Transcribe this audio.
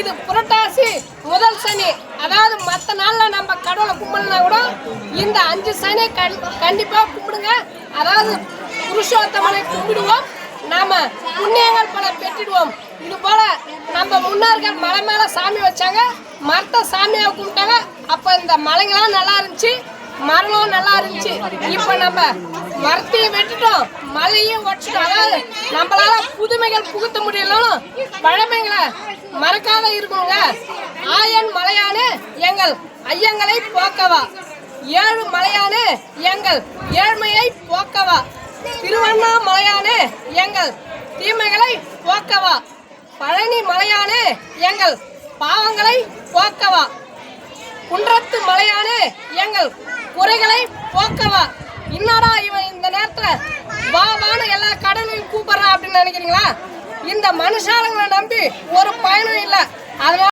இது புரட்டாசி முதல் சனி. அதாவது மற்ற நாளில் நம்ம கடவுளை கும்பிடலாம் கூட இந்த அஞ்சு சனி கண் கண்டிப்பாக கும்பிடுங்க. அதாவது புருஷோத்தமனை கும்பிடுவோம். நாம புண்ணியங்கள் பல பெற்றிடுவோம். இது போல நம்ம முன்னோர்கள் மலை மேலே சாமி வச்சாங்க. மரத்தை சாமியாக கும்பிட்டாங்க. அப்போ இந்த மலைங்களாம் நல்லா இருந்துச்சு. மரமும் நல்லா இருந்துச்சு. இப்போ நம்ம மரத்தையும் வெட்டிட்டோம். மலையும் வச்சுட்டோம் அதாவது நம்மளால புதுமைகள் புகுத்த முடியலனும் பழமைகள் மறக்காத இருக்குங்க ஆயன் மலையான எங்கள் ஐயங்களை போக்கவா. ஏழு மலையான எங்கள் ஏழ்மையை போக்கவா. திருவண்ணாமலையானே எங்கள் தீமைகளை போக்கவா. பழனி மலையானு எங்கள் பாவங்களை போக்கவா. குன்றத்து மலையானு எங்கள் குறைகளை போக்கவா. என்னடா இவன் இந்த நேரத்தில் வா வான்னு எல்லா கடனையும் கூப்பிடுறான் அப்படின்னு நினைக்கிறீங்களா? இந்த மனுஷாலங்களை நம்பி ஒரு பயனும் இல்லை. அதனால